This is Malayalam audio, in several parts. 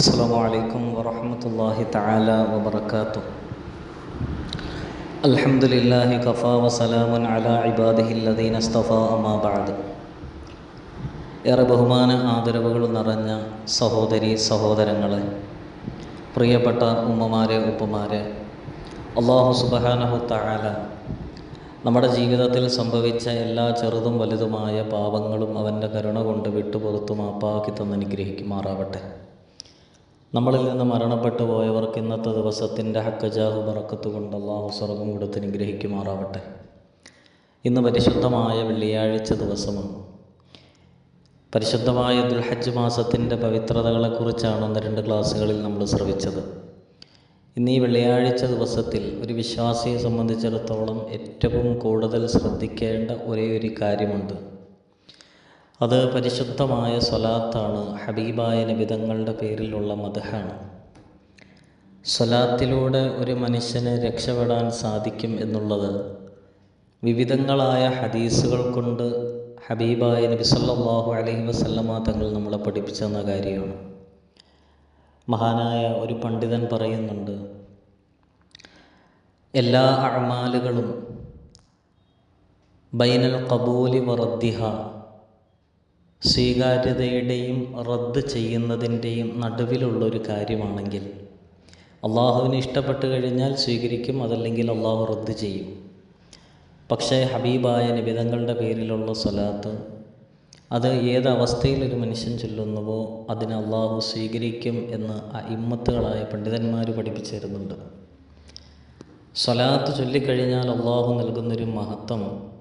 السلام عليكم ورحمة الله تعالى وبركاته الحمد لله كفى وسلام على عباده الذين اصطفى أما بعد ഏറെ ബഹുമാന ആദരവുകൾ നിറഞ്ഞ സഹോദരി സഹോദരങ്ങളെ പ്രിയപ്പെട്ട ഉമ്മമാരെ ഉപ്പമാരെ അള്ളാഹു സുബഹാനഹു തആല നമ്മുടെ ജീവിതത്തിൽ സംഭവിച്ച എല്ലാ ചെറുതും വലുതുമായ പാപങ്ങളും അവൻ്റെ കരുണ കൊണ്ട് വിട്ടുപുറത്തു മാപ്പാക്കി തന്ന് അനുഗ്രഹിക്കുമാറാവട്ടെ നമ്മളിൽ നിന്ന് മരണപ്പെട്ടു പോയവർക്ക് ഇന്നത്തെ ദിവസത്തിന്റെ ഹക്കജാഹു ബറക്കത്ത് കൊണ്ട് അള്ളാഹു സ്വർഗം കൊടുത്ത് അനുഗ്രഹിക്കുമാറാവട്ടെ. ഇന്ന് പരിശുദ്ധമായ വെള്ളിയാഴ്ച ദിവസമാണ്. പരിശുദ്ധമായ ദുൽഹജ്ജ് മാസത്തിന്റെ പവിത്രതകളെക്കുറിച്ചാണ് ഒന്ന് രണ്ട് ക്ലാസ്സുകളിൽ നമ്മൾ ശ്രവിച്ചത്. ഇന്ന് ഈ വെള്ളിയാഴ്ച ദിവസത്തിൽ ഒരു വിശ്വാസിയെ സംബന്ധിച്ചിടത്തോളം ഏറ്റവും കൂടുതൽ ശ്രദ്ധിക്കേണ്ട ഒരേ ഒരു കാര്യമുണ്ട്. അത് പരിശുദ്ധമായ സ്വലാത്താണ്. ഹബീബായ നിബിതങ്ങളുടെ പേരിലുള്ള മതഹാണ് സ്വലാത്തിലൂടെ ഒരു മനുഷ്യന് രക്ഷപ്പെടാൻ സാധിക്കും എന്നുള്ളത് വിവിധങ്ങളായ ഹദീസുകൾ കൊണ്ട് ഹബീബായ നബി സല്ലല്ലാഹു അലൈഹി വസല്ലമ തങ്ങൾ നമ്മളെ പഠിപ്പിച്ചെന്ന കാര്യമാണ്. മഹാനായ ഒരു പണ്ഡിതൻ പറയുന്നുണ്ട് എല്ലാ അഴമാലുകളും ബൈനൽ കബൂലി വറദ്ദിഹ സ്വീകാര്യതയുടെയും റദ്ദ് ചെയ്യുന്നതിന്റെയും നടുവിലുള്ളൊരു കാര്യമാണെങ്കിൽ അള്ളാഹുവിന് ഇഷ്ടപ്പെട്ട് കഴിഞ്ഞാൽ സ്വീകരിക്കും അതല്ലെങ്കിൽ അള്ളാഹു റദ്ദ് ചെയ്യും. പക്ഷേ ഹബീബായ നിബിതങ്ങളുടെ പേരിലുള്ള സ്വലാത്ത് അത് ഏത് അവസ്ഥയിൽ ഒരു മനുഷ്യൻ ചൊല്ലുന്നുവോ അതിനെ അള്ളാഹു സ്വീകരിക്കും എന്ന് ഇമ്മത്തുകളായ പണ്ഡിതന്മാർ പഠിപ്പിച്ചു തരുന്നുണ്ട്. സ്വലാത്ത് ചൊല്ലിക്കഴിഞ്ഞാൽ അള്ളാഹു നൽകുന്നൊരു മഹത്വം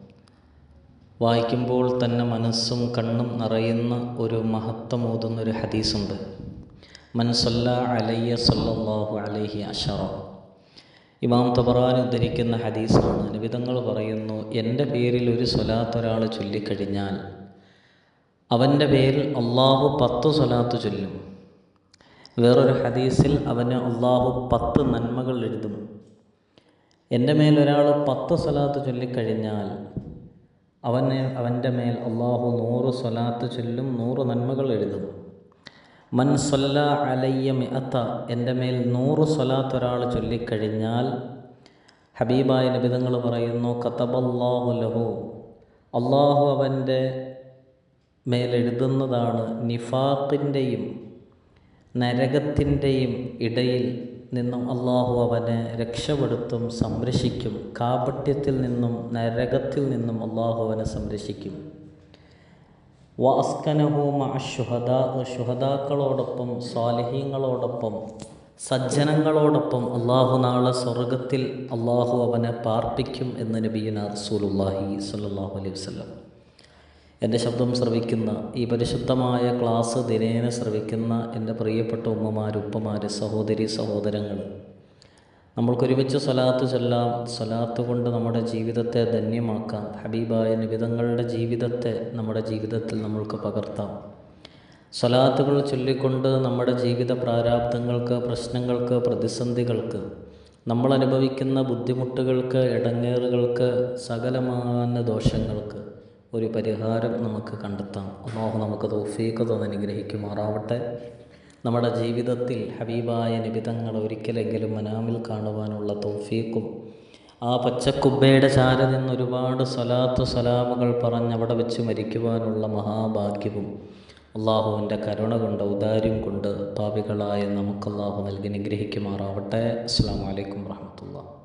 വായിക്കുമ്പോൾ തന്നെ മനസ്സും കണ്ണും നിറയുന്ന ഒരു മഹത്വമോതുന്നൊരു ഹദീസുണ്ട്. മൻസല്ല അലയ്യ സല്ലാഹു അലഹി അഷറ ഇമാം തബറാൻ ഉദ്ധരിക്കുന്ന ഹദീസാണ്. നിബിതങ്ങൾ പറയുന്നു എന്റെ പേരിൽ ഒരു സ്വലാത്ത് ഒരാൾ ചൊല്ലിക്കഴിഞ്ഞാൽ അവന്റെ പേരിൽ അള്ളാഹു പത്ത് സ്വലാത്ത് ചൊല്ലും. വേറൊരു ഹദീസിൽ അവന് അള്ളാഹു പത്ത് നന്മകൾ എഴുതും. എന്റെ മേലൊരാൾ പത്ത് സ്വലാത്ത് ചൊല്ലിക്കഴിഞ്ഞാൽ അവന് അവന്റെ മേൽ അള്ളാഹു നൂറ് സ്വലാത്ത് ചൊല്ലും നൂറ് നന്മകൾ എഴുതും. മൻ സൊല്ല അലയ്യ മിഅത്ത എന്റെ മേൽ നൂറ് സ്വലാത്ത് ഒരാൾ ചൊല്ലിക്കഴിഞ്ഞാൽ ഹബീബായ നബിതങ്ങൾ പറയുന്നു കത്തബല്ലാഹു ലഹു. അള്ളാഹു അവന്റെ മേലെഴുതുന്നതാണ് നിഫാഖിന്റെയും നരകത്തിന്റെയും ഇടയിൽ നിന്നും അള്ളാഹു അവനെ രക്ഷപ്പെടുത്തും സംരക്ഷിക്കും. കാപട്യത്തിൽ നിന്നും നരകത്തിൽ നിന്നും അള്ളാഹു അവനെ സംരക്ഷിക്കും. വാസ്കനഹൂമ ഷുഹദാ ഷുഹദാക്കളോടൊപ്പം സ്വാലഹീങ്ങളോടൊപ്പം സജ്ജനങ്ങളോടൊപ്പം അള്ളാഹു നാളെ സ്വർഗത്തിൽ അള്ളാഹു അവനെ പാർപ്പിക്കും എന്ന് നബീന റസൂലുല്ലാഹി സല്ലാഹു അലൈഹി വസ്ലം എന്റെ ശബ്ദം ശ്രവിക്കുന്ന ഈ പരിശുദ്ധമായ ക്ലാസ് ദിനേന ശ്രവിക്കുന്ന എന്റെ പ്രിയപ്പെട്ട ഉമ്മമാർ ഉപ്പമാർ സഹോദരി സഹോദരങ്ങൾ നമ്മൾക്കൊരുമിച്ച് സ്വലാത്ത് ചൊല്ലാം സ്വലാത്ത് കൊണ്ട് നമ്മുടെ ജീവിതത്തെ ധന്യമാക്കാം. ഹബീബായ നിബിതങ്ങളുടെ ജീവിതത്തെ നമ്മുടെ ജീവിതത്തിൽ നമ്മൾക്ക് പകർത്താം. സ്വലാത്തുകൾ ചൊല്ലിക്കൊണ്ട് നമ്മുടെ ജീവിത പ്രാരാബ്ദങ്ങൾക്ക് പ്രശ്നങ്ങൾക്ക് പ്രതിസന്ധികൾക്ക് നമ്മൾ അനുഭവിക്കുന്ന ബുദ്ധിമുട്ടുകൾക്ക് ഇടങ്ങേറുകൾക്ക് സകലമാന ദോഷങ്ങൾക്ക് ഒരു പരിഹാരം നമുക്ക് കണ്ടെത്താം. അള്ളാഹു നമുക്ക് തോഫീക്ക് തോന്നി അനുഗ്രഹിക്കുമാറാവട്ടെ. നമ്മുടെ ജീവിതത്തിൽ ഹബീബായ നിബിതങ്ങൾ ഒരിക്കലെങ്കിലും മനാമിൽ കാണുവാനുള്ള തോഫീക്കും ആ പച്ചക്കുബ്ബയുടെ ചാര നിന്ന് ഒരുപാട് സ്വലാത്ത് സലാമുകൾ പറഞ്ഞ് അവിടെ വെച്ച് മരിക്കുവാനുള്ള മഹാഭാഗ്യവും അള്ളാഹുവിന്റെ കരുണ കൊണ്ട് ഔദാര്യം കൊണ്ട് പാപികളായ നമുക്ക് അള്ളാഹു നൽകി നിഗ്രഹിക്കുമാറാവട്ടെ അസ്സാം വലൈക്കും വാഹമത്തുള്ള